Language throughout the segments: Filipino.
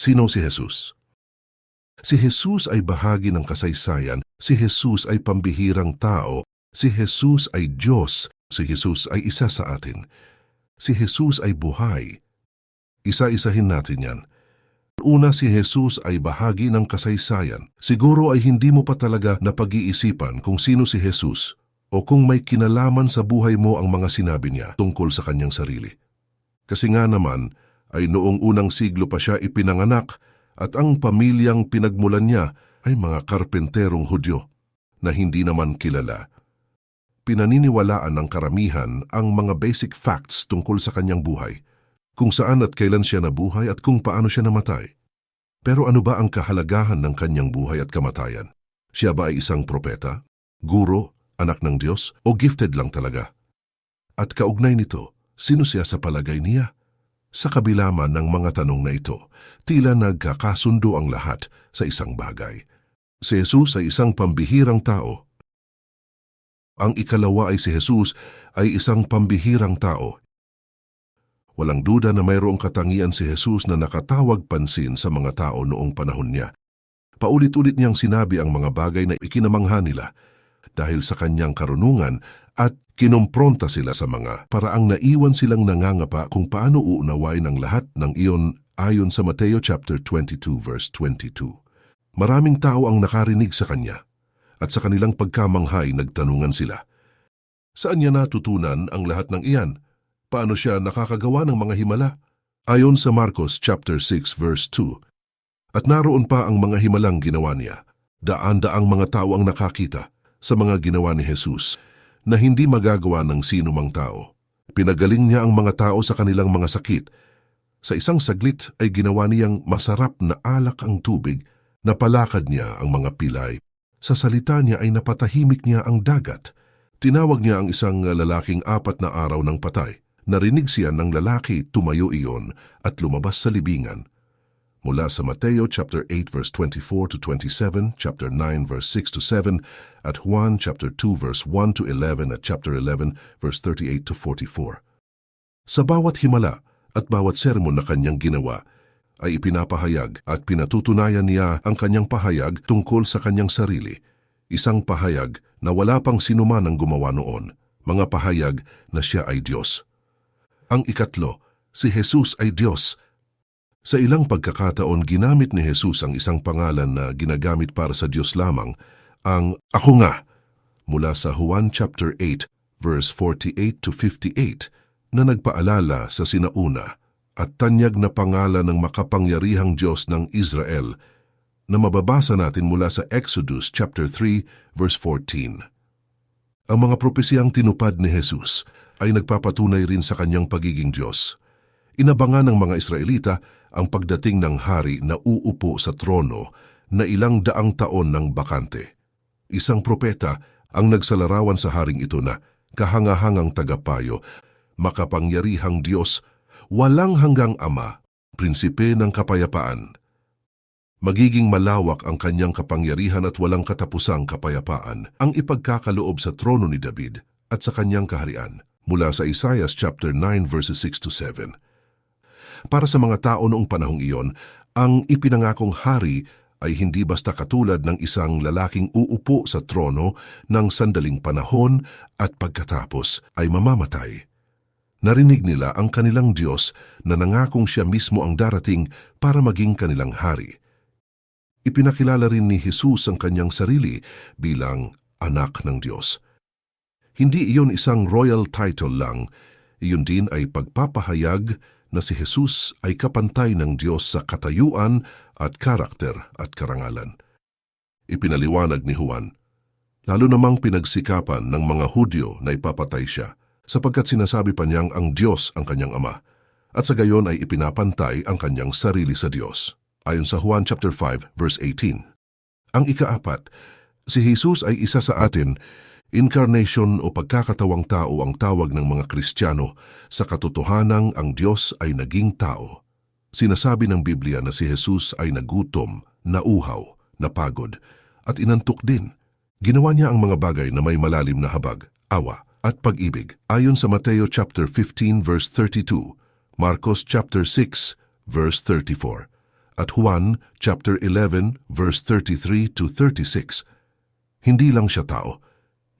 Sino si Jesus? Si Jesus ay bahagi ng kasaysayan, si Jesus ay pambihirang tao, si Jesus ay Diyos, si Jesus ay isa sa atin. Si Jesus ay buhay. Isa-isahin natin yan. Una si Jesus ay bahagi ng kasaysayan. Siguro ay hindi mo pa talaga napag-iisipan kung sino si Jesus o kung may kinalaman sa buhay mo ang mga sinabi niya tungkol sa kanyang sarili. Kasi nga naman ay noong unang siglo pa siya ipinanganak at ang pamilyang pinagmulan niya ay mga karpenterong Hudyo na hindi naman kilala. Pinaniniwalaan ng karamihan ang mga basic facts tungkol sa kanyang buhay, kung saan at kailan siya nabuhay at kung paano siya namatay. Pero ano ba ang kahalagahan ng kanyang buhay at kamatayan? Siya ba ay isang propeta, guro, anak ng Diyos o gifted lang talaga? At kaugnay nito, sino siya sa palagay niya? Sa kabila man ng mga tanong na ito, tila nagkakasundo ang lahat sa isang bagay. Si Jesus ay isang pambihirang tao. Ang ikalawa ay si Jesus ay isang pambihirang tao. Walang duda na mayroong katangian si Jesus na nakatawag pansin sa mga tao noong panahon niya. Paulit-ulit niyang sinabi ang mga bagay na ikinamangha nila dahil sa kanyang karunungan at kinompronta sila sa mga paraang naiwan silang nangangapa kung paano uunawain ang lahat ng iyon ayon sa Mateo chapter 22 verse 22. Maraming tao ang nakarinig sa kanya at sa kanilang pagkamanghay nagtanungan sila. Saan niya natutunan ang lahat ng iyan? Paano siya nakakagawa ng mga himala? Ayon sa Marcos chapter 6 verse 2, at naroon pa ang mga himalang ginawa niya. Daan-daang mga tao ang nakakita sa mga ginawa ni Jesus na hindi magagawa ng sino mang tao. Pinagaling niya ang mga tao sa kanilang mga sakit. Sa isang saglit ay ginawa niyang masarap na alak ang tubig, napalakad niya ang mga pilay. Sa salita niya ay napatahimik niya ang dagat. Tinawag niya ang isang lalaking apat na araw ng patay. Narinig siya ng lalaki, tumayo iyon at lumabas sa libingan. Mula sa Mateo chapter 8 verse 24 to 27, chapter 9 verse 6 to 7, at Juan chapter 2 verse 1 to 11 at chapter 11 verse 38 to 44. Sa bawat himala at bawat sermon na kanyang ginawa, ay ipinapahayag at pinatutunayan niya ang kanyang pahayag tungkol sa kanyang sarili. Isang pahayag na wala pang sinuman ang gumawa noon, mga pahayag na siya ay Diyos. Ang ikatlo, si Jesus ay Diyos. Sa ilang pagkakataon, ginamit ni Jesus ang isang pangalan na ginagamit para sa Diyos lamang, ang Ako nga, mula sa Juan chapter 8, verse 48 to 58, na nagpaalala sa sinauna at tanyag na pangalan ng makapangyarihang Diyos ng Israel na mababasa natin mula sa Exodus chapter 3 verse 14. Ang mga propesiyang tinupad ni Jesus ay nagpapatunay rin sa kanyang pagiging Diyos. Inabangan ng mga Israelita ang pagdating ng hari na uupo sa trono na ilang daang taon ng bakante. Isang propeta ang nagsalarawan sa haring ito na kahangahangang tagapayo, makapangyarihang Diyos walang hanggang ama, prinsipe ng kapayapaan. Magiging malawak ang kanyang kapangyarihan at walang katapusang kapayapaan ang ipagkakaloob sa trono ni David at sa kanyang kaharian mula sa Isaiah chapter 9 verses 6 to 7. Para sa mga tao noong panahong iyon, ang ipinangakong hari ay hindi basta katulad ng isang lalaking uupo sa trono ng sandaling panahon at pagkatapos ay mamamatay. Narinig nila ang kanilang Diyos na nangakong siya mismo ang darating para maging kanilang hari. Ipinakilala rin ni Jesus ang kanyang sarili bilang anak ng Diyos. Hindi iyon isang royal title lang, iyon din ay pagpapahayag na si Jesus ay kapantay ng Diyos sa katayuan at karakter at karangalan. Ipinaliwanag ni Juan, lalo namang pinagsikapan ng mga Hudyo na ipapatay siya sapagkat sinasabi pa niyang ang Diyos ang kanyang ama, at sa gayon ay ipinapantay ang kanyang sarili sa Diyos. Ayon sa Juan chapter 5 verse 18. Ang ikaapat, si Jesus ay isa sa atin, incarnation o pagkakatawang tao ang tawag ng mga Kristiyano sa katotohanang ang Diyos ay naging tao. Sinasabi ng Biblia na si Jesus ay nagutom, nauhaw, napagod, at inantok din. Ginawa niya ang mga bagay na may malalim na habag, awa, at pag-ibig ayon sa Mateo chapter 15 verse 32, Marcos chapter 6 verse 34, at Juan chapter 11 verse 33 to 36. Hindi lang siya tao.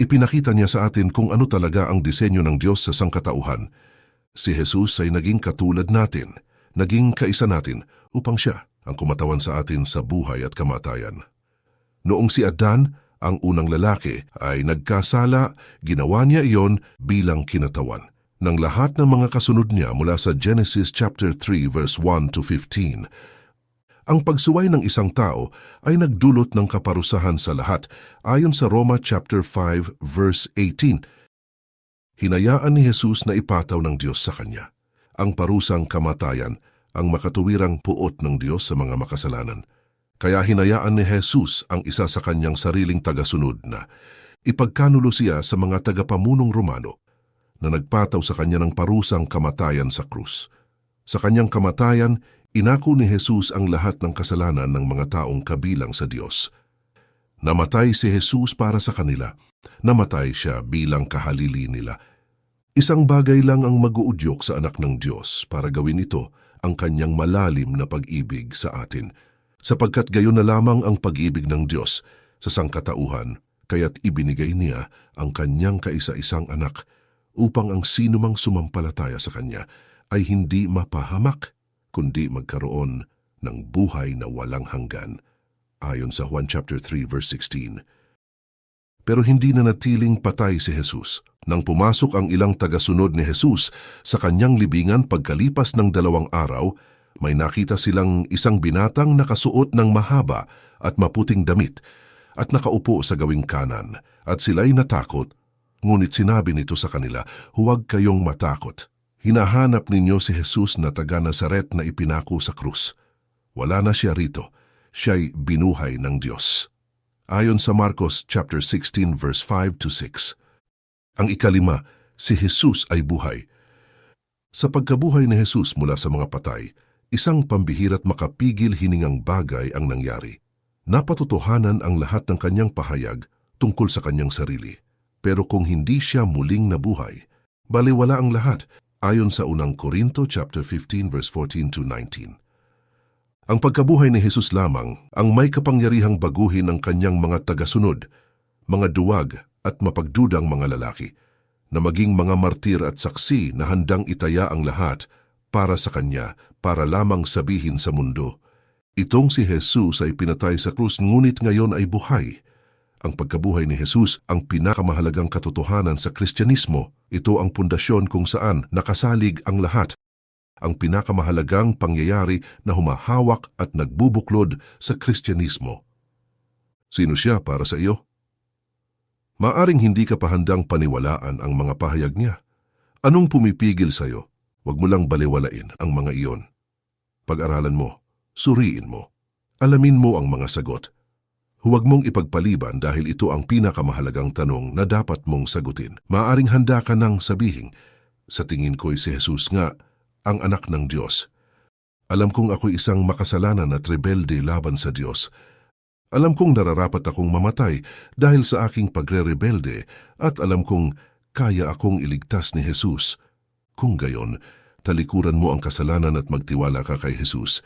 Ipinakita niya sa atin kung ano talaga ang disenyo ng Diyos sa sangkatauhan. Si Jesus ay naging katulad natin, naging kaisa natin upang siya ang kumatawan sa atin sa buhay at kamatayan. Noong si Adan, ang unang lalaki, ay nagkasala, ginawa niya iyon bilang kinatawan ng lahat ng mga kasunod niya mula sa Genesis chapter 3 verse 1 to 15. Ang pagsuway ng isang tao ay nagdulot ng kaparusahan sa lahat ayon sa Roma chapter 5 verse 18. Hinayaan ni Jesus na ipataw ng Diyos sa kanya. Ang parusang kamatayan, ang makatuwirang puot ng Diyos sa mga makasalanan. Kaya hinayaan ni Jesus ang isa sa kanyang sariling tagasunod na ipagkanulo siya sa mga tagapamunong Romano na nagpataw sa kanya ng parusang kamatayan sa krus. Sa kanyang kamatayan, inako ni Jesus ang lahat ng kasalanan ng mga taong kabilang sa Diyos. Namatay si Jesus para sa kanila. Namatay siya bilang kahalili nila. Isang bagay lang ang mag-uudyok sa anak ng Diyos para gawin ito ang kanyang malalim na pag-ibig sa atin. Sapagkat gayon na lamang ang pag-ibig ng Diyos sa sangkatauhan, kaya't ibinigay niya ang kanyang kaisa-isang anak upang ang sinumang sumampalataya sa kanya ay hindi mapahamak, kundi magkaroon ng buhay na walang hanggan, ayon sa Juan chapter 3 verse 16. Pero hindi na natiling patay si Jesus. Nang pumasok ang ilang tagasunod ni Jesus sa kanyang libingan pagkalipas ng dalawang araw, may nakita silang isang binatang nakasuot ng mahaba at maputing damit at nakaupo sa gawing kanan at sila'y natakot. Ngunit sinabi nito sa kanila, huwag kayong matakot. Hinahanap ninyo si Jesus na taga Nazaret na ipinako sa krus. Wala na siya rito. Siya'y binuhay ng Diyos. Ayon sa Marcos chapter 16 verse 5 to 6. Ang ikalima, si Jesus ay buhay. Sa pagkabuhay ni Jesus mula sa mga patay, isang pambihira't makapigil hiningang bagay ang nangyari. Napatotohanan ang lahat ng kanyang pahayag tungkol sa kanyang sarili. Pero kung hindi siya muling nabuhay, baliwala ang lahat ayon sa unang Korinto chapter 15 verse 14 to 19. Ang pagkabuhay ni Jesus lamang ang may kapangyarihang baguhin ang kanyang mga tagasunod, mga duwag at mapagdudang mga lalaki, na maging mga martir at saksi na handang itaya ang lahat para sa kanya, para lamang sabihin sa mundo. Itong si Jesus ay pinatay sa krus ngunit ngayon ay buhay. Ang pagkabuhay ni Jesus ang pinakamahalagang katotohanan sa Kristyanismo. Ito ang pundasyon kung saan nakasalig ang lahat ang pinakamahalagang pangyayari na humahawak at nagbubuklod sa Kristyanismo. Sino siya para sa iyo? Maaring hindi ka pahandang paniwalaan ang mga pahayag niya. Anong pumipigil sa iyo? Huwag mo lang baliwalain ang mga iyon. Pag-aralan mo, suriin mo, alamin mo ang mga sagot. Huwag mong ipagpaliban dahil ito ang pinakamahalagang tanong na dapat mong sagutin. Maaring handa ka nang sabihin, sa tingin ko'y si Jesus nga, ang anak ng Diyos. Alam kong ako isang makasalanan at rebelde laban sa Diyos. Alam kong nararapat akong mamatay dahil sa aking pagre-rebelde at alam kong kaya akong iligtas ni Jesus. Kung gayon, talikuran mo ang kasalanan at magtiwala ka kay Jesus.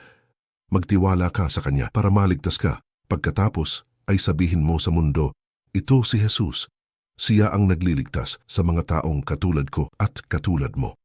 Magtiwala ka sa Kanya para maligtas ka. Pagkatapos ay sabihin mo sa mundo, ito si Jesus. Siya ang nagliligtas sa mga taong katulad ko at katulad mo.